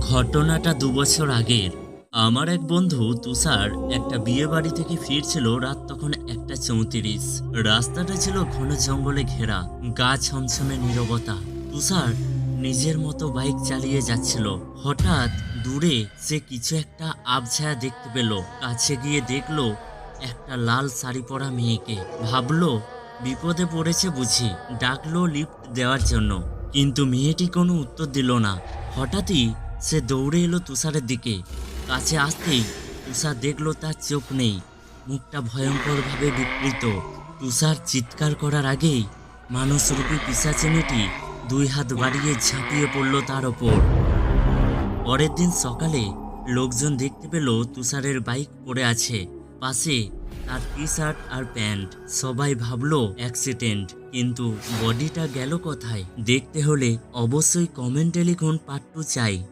ঘটনাটা দু বছর আগের। আমার এক বন্ধু তুষার একটা বিয়ে বাড়ি থেকে ফিরছিল রাত তখন একটা চৌত্রিশ। রাস্তাটা ছিল ঘন জঙ্গলে ঘেরা, গা ছমছমে নীরবতা। তুষার নিজের মতো বাইক চালিয়ে যাচ্ছিল। হঠাৎ দূরে সে কিছু একটা আবছায়া দেখতে পেল। কাছে গিয়ে দেখল একটা লাল শাড়ি পরা মেয়েকে। ভাবলো, বিপদে পড়েছে বুঝি, ডাকলো লিফট দেওয়ার জন্য। কিন্তু মেয়েটি কোনো উত্তর দিল না। হঠাৎই সে দৌড়ে এলো তুষারের দিকে। কাছে আসতেই তুষার দেখল তার চোখ নেই। মুখটা ভয়ঙ্করভাবে বিকৃত। তুষার চিৎকার করার আগেই মানুষরূপী পিসাচিনিটি দুই হাত বাড়িয়ে ঝাঁপিয়ে পড়ল তার ওপর। পরের দিন সকালে লোকজন দেখতে পেল তুষারের বাইক পড়ে আছে। পাশে তার টি শার্ট আর প্যান্ট। সবাই ভাবলো, অ্যাক্সিডেন্ট। কিন্তু বডিটা গেল কোথায়? দেখতে হলে অবশ্যই কমেন্টে লিখুন পার্ট টু চাই।